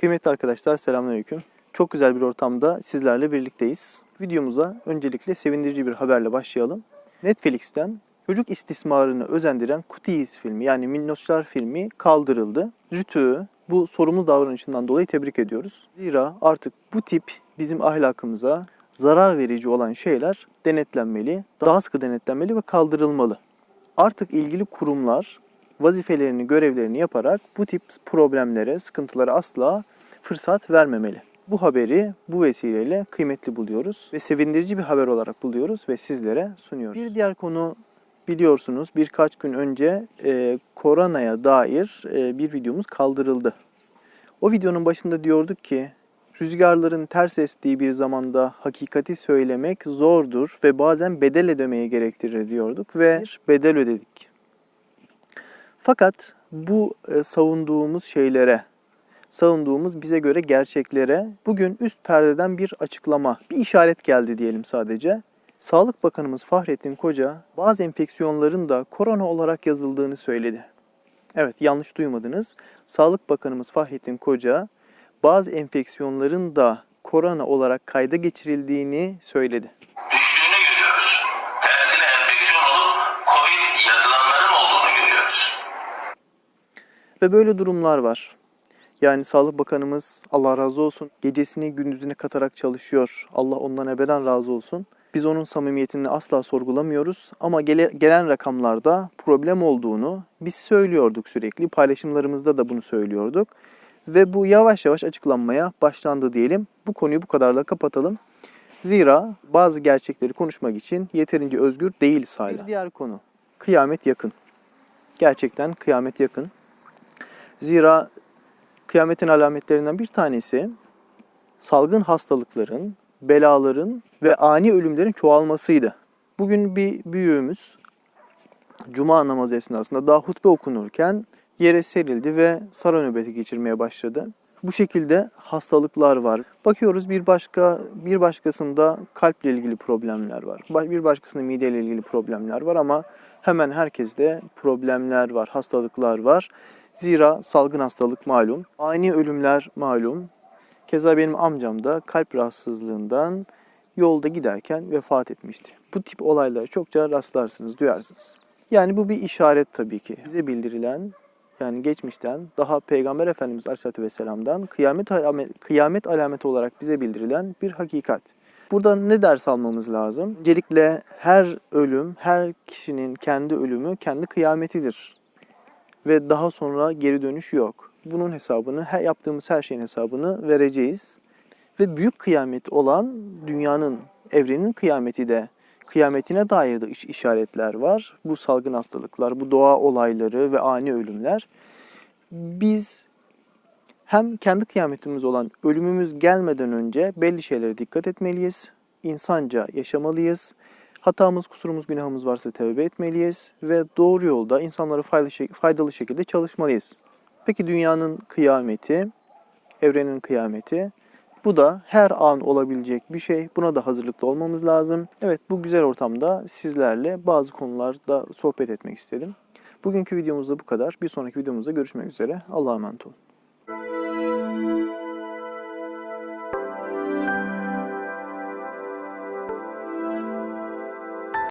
Kıymetli arkadaşlar selamünaleyküm. Çok güzel bir ortamda sizlerle birlikteyiz. Videomuza öncelikle sevindirici bir haberle başlayalım. Netflix'ten çocuk istismarını özendiren Kutis filmi yani Minnoşlar filmi kaldırıldı. Rütü'yü bu sorumlu davranışından dolayı tebrik ediyoruz. Zira artık bu tip bizim ahlakımıza zarar verici olan şeyler denetlenmeli, daha sıkı denetlenmeli ve kaldırılmalı. Artık ilgili kurumlar vazifelerini, görevlerini yaparak bu tip problemlere, sıkıntılara asla fırsat vermemeli. Bu haberi bu vesileyle kıymetli buluyoruz ve sevindirici bir haber olarak buluyoruz ve sizlere sunuyoruz. Bir diğer konu biliyorsunuz birkaç gün önce e, koronaya dair e, bir videomuz kaldırıldı. O videonun başında diyorduk ki rüzgarların ters estiği bir zamanda hakikati söylemek zordur ve bazen bedel ödemeye gerektirir diyorduk ve bedel ödedik. Fakat bu e, savunduğumuz şeylere, savunduğumuz bize göre gerçeklere bugün üst perdeden bir açıklama, bir işaret geldi diyelim sadece. Sağlık Bakanımız Fahrettin Koca bazı enfeksiyonların da korona olarak yazıldığını söyledi. Evet yanlış duymadınız. Sağlık Bakanımız Fahrettin Koca bazı enfeksiyonların da korona olarak kayda geçirildiğini söyledi. Ve böyle durumlar var. Yani Sağlık Bakanımız Allah razı olsun gecesini gündüzüne katarak çalışıyor. Allah ondan ebeden razı olsun. Biz onun samimiyetini asla sorgulamıyoruz ama gele- gelen rakamlarda problem olduğunu biz söylüyorduk sürekli. Paylaşımlarımızda da bunu söylüyorduk. Ve bu yavaş yavaş açıklanmaya başlandı diyelim. Bu konuyu bu kadarla kapatalım. Zira bazı gerçekleri konuşmak için yeterince özgür değiliz hala. Bir diğer konu. Kıyamet yakın. Gerçekten kıyamet yakın. Zira kıyametin alametlerinden bir tanesi salgın hastalıkların, belaların ve ani ölümlerin çoğalmasıydı. Bugün bir büyüğümüz cuma namazı esnasında daha hutbe okunurken yere serildi ve sara nöbeti geçirmeye başladı. Bu şekilde hastalıklar var. Bakıyoruz bir başka bir başkasında kalple ilgili problemler var. Bir başkasında mideyle ilgili problemler var ama hemen herkeste problemler var, hastalıklar var. Zira salgın hastalık malum, ani ölümler malum. Keza benim amcam da kalp rahatsızlığından yolda giderken vefat etmişti. Bu tip olaylara çokça rastlarsınız, duyarsınız. Yani bu bir işaret tabii ki. Bize bildirilen yani geçmişten daha Peygamber Efendimiz Aleyhisselatü Vesselam'dan kıyamet, alamet, kıyamet alameti olarak bize bildirilen bir hakikat. Burada ne ders almamız lazım? Öncelikle her ölüm, her kişinin kendi ölümü kendi kıyametidir. Ve daha sonra geri dönüş yok. Bunun hesabını, her yaptığımız her şeyin hesabını vereceğiz. Ve büyük kıyamet olan dünyanın, evrenin kıyameti de kıyametine dair de iş- işaretler var. Bu salgın hastalıklar, bu doğa olayları ve ani ölümler. Biz hem kendi kıyametimiz olan ölümümüz gelmeden önce belli şeylere dikkat etmeliyiz. İnsanca yaşamalıyız. Hatamız, kusurumuz, günahımız varsa tevbe etmeliyiz ve doğru yolda insanlara faydalı, şek- faydalı şekilde çalışmalıyız. Peki dünyanın kıyameti, evrenin kıyameti bu da her an olabilecek bir şey. Buna da hazırlıklı olmamız lazım. Evet bu güzel ortamda sizlerle bazı konularda sohbet etmek istedim. Bugünkü videomuzda bu kadar. Bir sonraki videomuzda görüşmek üzere. Allah'a emanet olun.